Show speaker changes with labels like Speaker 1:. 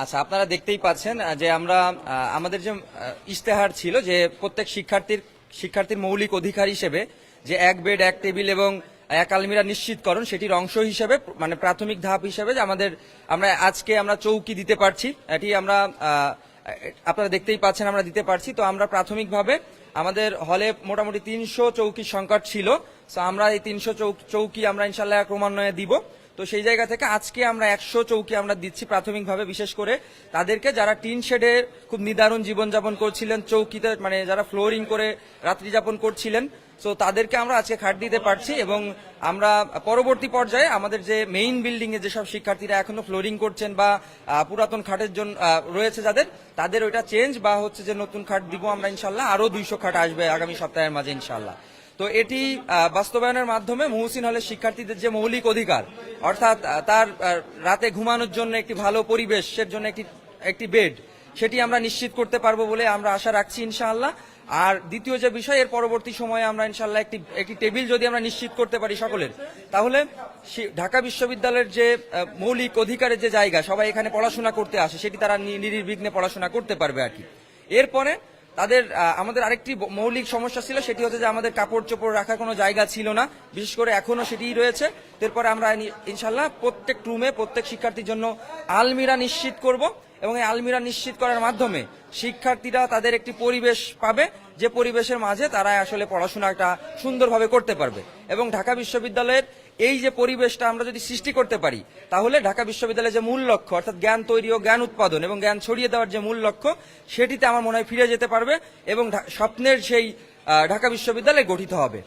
Speaker 1: আচ্ছা আপনারা দেখতেই পাচ্ছেন যে আমরা আমাদের যে ইশতেহার ছিল যে প্রত্যেক শিক্ষার্থীর শিক্ষার্থীর মৌলিক অধিকার হিসেবে যে এক বেড, এক টেবিল এবং এক আলমিরা নিশ্চিতকরণ, সেটির অংশ হিসেবে মানে প্রাথমিক ধাপ হিসেবে যে আমাদের, আমরা আজকে আমরা চৌকি দিতে পারছি, এটি আমরা আপনারা দেখতেই পাচ্ছেন, আমরা দিতে পারছি। তো আমরা প্রাথমিকভাবে আমাদের হলে মোটামুটি তিনশো চৌকির সংকট ছিল। তো আমরা এই তিনশো চৌকি আমরা ইনশাল্লাহ ক্রমান্বয়ে দিব। তো সেই জায়গা থেকে আজকে আমরা একশো চৌকি আমরা দিচ্ছি প্রাথমিকভাবে, বিশেষ করে তাদেরকে যারা টিন শেডে খুব নিদারুণ জীবনযাপন করছিলেন, চৌকিতে মানে যারা ফ্লোরিং করে রাত্রি যাপন করছিলেন তো তাদেরকে আমরা আজকে খাট দিতে পারছি এবং আমরা পরবর্তী পর্যায়ে আমাদের যে মেইন বিল্ডিং এ যেসব শিক্ষার্থীরা এখনও ফ্লোরিং করছেন বা পুরাতন খাটের জন্য রয়েছে যাদের, তাদের ওইটা চেঞ্জ বা হচ্ছে যে নতুন খাট দিব আমরা ইনশাল্লাহ, আরও দুইশো খাট আসবে আগামী সপ্তাহের মাঝে ইনশাল্লাহ। তো এটি বাস্তবায়নের মাধ্যমে মহসিন হলের শিক্ষার্থীদের যে মৌলিক অধিকার, অর্থাৎ তার রাতে ঘুমানোর জন্য একটি ভালো পরিবেশের জন্য একটি একটি বেড সেটি আমরা নিশ্চিত করতে পারব বলে আমরা আশা রাখছি ইনশাআল্লাহ। আর দ্বিতীয় যে বিষয়, এর পরবর্তী সময়ে আমরা ইনশাল্লাহ একটি একটি টেবিল যদি আমরা নিশ্চিত করতে পারি সকলের, তাহলে ঢাকা বিশ্ববিদ্যালয়ের যে মৌলিক অধিকারের যে জায়গা, সবাই এখানে পড়াশোনা করতে আসে, সেটি তারা নির্বিঘ্নে পড়াশোনা করতে পারবে আর কি। এরপরে তাদের আমাদের আরেকটি মৌলিক সমস্যা ছিল, সেটি হচ্ছে যে আমাদের কাপড় চোপড় রাখার কোনো জায়গা ছিল না। বিশেষ করে এখনও সেটিই রয়েছে। এরপরে আমরা ইনশাল্লাহ প্রত্যেক রুমে প্রত্যেক শিক্ষার্থীর জন্য আলমিরা নিশ্চিত করব। এবং এই আলমিরা নিশ্চিত করার মাধ্যমে শিক্ষার্থীরা তাদের একটি পরিবেশ পাবে, যে পরিবেশের মাঝে তারা আসলে পড়াশোনাটা সুন্দরভাবে করতে পারবে। এবং ঢাকা বিশ্ববিদ্যালয়ের এই যে পরিবেশটা আমরা যদি সৃষ্টি করতে পারি, তাহলে ঢাকা বিশ্ববিদ্যালয়ের যে মূল লক্ষ্য, অর্থাৎ জ্ঞান তৈরি ও জ্ঞান উৎপাদন এবং জ্ঞান ছড়িয়ে দেওয়ার যে মূল লক্ষ্য, সেটিতে আমার মনে হয় ফিরে যেতে পারবে এবং স্বপ্নের সেই ঢাকা বিশ্ববিদ্যালয় গঠিত হবে।